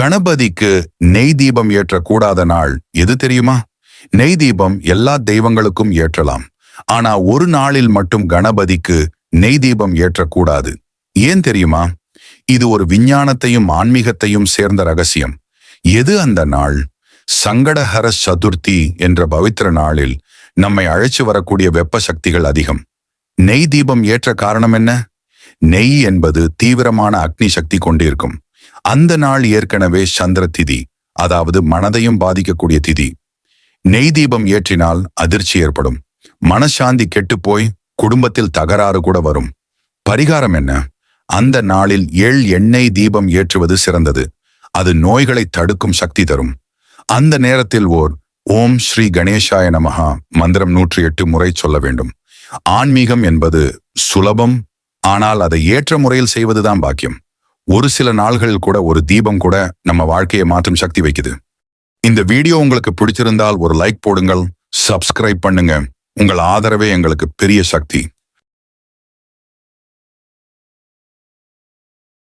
கணபதிக்கு நெய் தீபம் ஏற்றக்கூடாத நாள் எது தெரியுமா? நெய் தீபம் எல்லா தெய்வங்களுக்கும் ஏற்றலாம். ஆனா ஒரு நாளில் மட்டும் கணபதிக்கு நெய் தீபம் ஏற்றக்கூடாது. ஏன் தெரியுமா? இது ஒரு விஞ்ஞானத்தையும் ஆன்மீகத்தையும் சேர்ந்த ரகசியம். எது அந்த நாள்? சங்கடஹர சதுர்த்தி என்ற பவித்திர நாளில் நம்மை அழைச்சு வரக்கூடிய வெப்ப சக்திகள் அதிகம். நெய் தீபம் ஏற்ற காரணம் என்ன? நெய் என்பது தீவிரமான அக்னி சக்தி கொண்டிருக்கும். அந்த நாள் ஏற்கனவே சந்திர திதி அதாவது மனதையும் பாதிக்கக்கூடிய திதி. நெய் தீபம் ஏற்றினால் அதிர்ச்சி ஏற்படும். மனசாந்தி கெட்டுப்போய் குடும்பத்தில் தகராறு கூட வரும். பரிகாரம் என்ன? அந்த நாளில் ஏழ் எண்ணெய் தீபம் ஏற்றுவது சிறந்தது. அது நோய்களை தடுக்கும் சக்தி தரும். அந்த நேரத்தில் ஓர் ஓம் ஸ்ரீ கணேஷாய நமஹா மந்திரம் நூற்றி எட்டு முறை சொல்ல வேண்டும். ஆன்மீகம் என்பது சுலபம் ஆனால் அதை ஏற்ற முறையில் செய்வதுதான் பாக்கியம். ஒரு சில நாள்களில் கூட ஒரு தீபம் கூட நம்ம வாழ்க்கையை மாற்றும் சக்தி வைக்குது. இந்த வீடியோ உங்களுக்கு பிடிச்சிருந்தால் ஒரு லைக் போடுங்கள் சப்ஸ்கிரைப் பண்ணுங்க. உங்கள் ஆதரவே எங்களுக்கு பெரிய சக்தி.